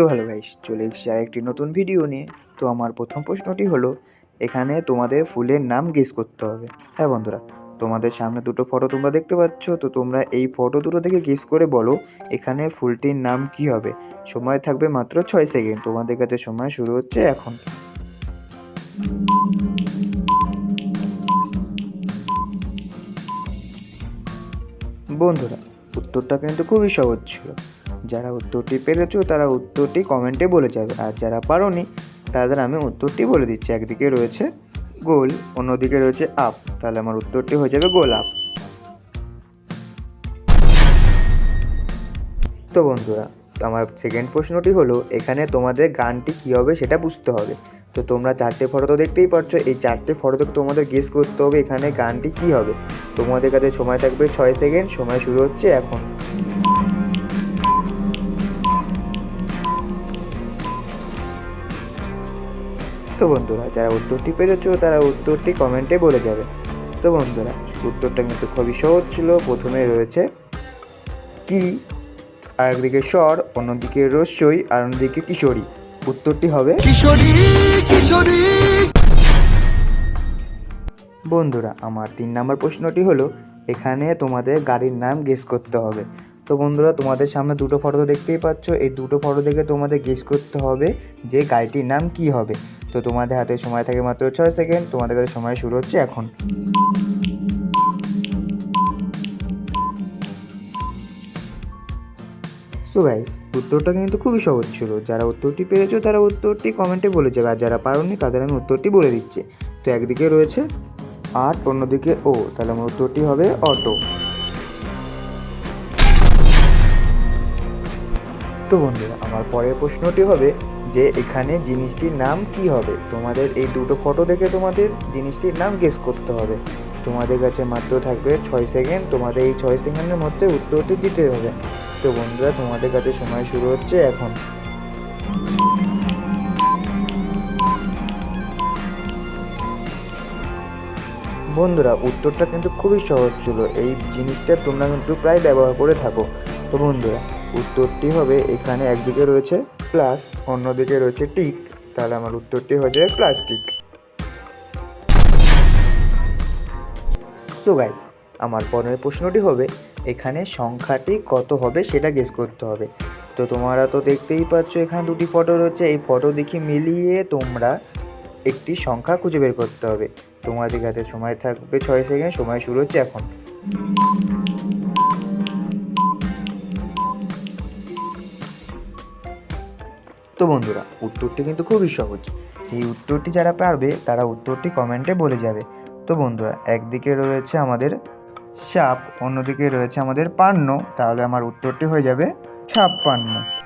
So hello guys চলে এসেছি আর একটি নতুন ভিডিও নিয়ে। তো আমার প্রথম প্রশ্নটি হলো, এখানে তোমাদের ফুলের নাম গেস করতে হবে। হ্যাঁ বন্ধুরা, তোমাদের সামনে দুটো ফটো তোমরা দেখতে পাচ্ছ, তো তোমরা এই ফটো দুটো থেকে গেস করে বলো, এখানে ফুলটির নাম কি হবে। সময় থাকবে মাত্র ছয় সেকেন্ড তোমাদের কাছে সময় শুরু হচ্ছে এখন। বন্ধুরা, উত্তরটা কিন্তু খুবই সহজ ছিল। যারা উত্তরটি পেরেছ, তারা উত্তরটি কমেন্টে বলে যাবে। আর যারা পারোনি, তাদের আমি উত্তরটি বলে দিচ্ছি। একদিকে রয়েছে গোল, অন্যদিকে রয়েছে আপ। তাহলে আমার উত্তরটি হয়ে যাবে গোল, আপ। তো বন্ধুরা, আমার সেকেন্ড প্রশ্নটি হলো, এখানে তোমাদের গানটি কী হবে সেটা বুঝতে হবে। তো তোমরা চারটে ফটো তো দেখতেই পাচ্ছ এই চারটে ফটো থেকে তোমাদের গেস করতে হবে এখানে গানটি কী হবে। তোমাদের কাছে সময় থাকবে ছয় সেকেন্ড সময় শুরু হচ্ছে এখন। তো বন্ধুরা যারা উত্তরটি পেরেছ তারা উত্তরটি কমেন্টে বলে যাবে। তো বন্ধুরা উত্তরটা কিন্তু খুবই সহজ ছিল। প্রথমে রয়েছে কি আর একদিকে স্বর অন্যদিকে রস্যই আর অন্যদিকে কিশোরী। উত্তরটি হবে কিশোরী কিশোরী। বন্ধুরা আমার তিন নম্বর প্রশ্নটি হলো এখানে তোমাদের গাড়ির নাম গেস করতে হবে। তো বন্ধুরা, তোমাদের সামনে দুটো ফটো দেখতেই পাচ্ছ। এই দুটো ফটো দেখে তোমাদের গেস করতে হবে যে গাড়িটির নাম কি হবে। তো তোমাদের হাতে সময় থাকে মাত্র ছয় সেকেন্ড তোমাদের কাছে সময় শুরু হচ্ছে এখন। সো গাইস উত্তরটা কিন্তু খুবই সহজ ছিল। যারা উত্তরটি পেরেছ, তারা উত্তরটি কমেন্টে বলে যাবে। আর যারা পারোনি, তাদের আমি উত্তরটি বলে দিচ্ছি। তো একদিকে রয়েছে আট, অন্যদিকে ও। তাহলে আমার উত্তরটি হবে অটো। তো বন্ধুরা আমার পরের প্রশ্নটি হবে যে এখানে জিনিসটির নাম কি হবে? তোমাদের এই দুটো ফটো দেখে তোমাদের জিনিসটির নাম গেস করতে হবে। তোমাদের কাছে মাত্র থাকবে ছয় সেকেন্ড তোমাদের এই ছয় সেকেন্ডের মধ্যে উত্তরটি দিতে হবে। তো বন্ধুরা, তোমাদের কাছে সময় শুরু হচ্ছে এখন। বন্ধুরা, উত্তরটা কিন্তু খুবই সহজ ছিল। এই জিনিসটা তোমরা কিন্তু প্রায় ব্যবহার করে থাকো। তো বন্ধুরা, উত্তরটি হবে এখানে একদিকে রয়েছে প্লাস অন্যদিকে রয়েছে টিক তাহলে আমার উত্তরটি হয়ে যাবে প্লাস্টিক সো গাইজ আমার পরের প্রশ্নটি হবে, এখানে সংখ্যাটি কত হবে সেটা গেস করতে হবে। তো তোমরা তো দেখতেই পাচ্ছ, এখানে দুটি ফটো রয়েছে। এই ফটো দেখি মিলিয়ে তোমরা একটি সংখ্যা খুঁজে বের করতে হবে। তোমাদের কাছে সময় থাকবে ছয় সেকেন্ড, সময় শুরু হচ্ছে এখন। তো বন্ধুরা, উত্তরটি কিন্তু খুবই সহজ। এই উত্তরটি যারা পারবে, তারা উত্তরটি কমেন্টে বলে যাবে। তো বন্ধুরা, একদিকে রয়েছে আমাদের সাপ, অন্যদিকে রয়েছে আমাদের পান্ন। তাহলে আমার উত্তরটি হয়ে যাবে ছাপ্পান্ন।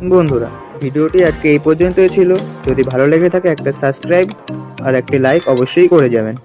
বন্ধুরা, ভিডিওটি আজকে এই পর্যন্তই ছিল। যদি ভালো লেগে থাকে, একটা সাবস্ক্রাইব আর একটি লাইক অবশ্যই করে যাবেন।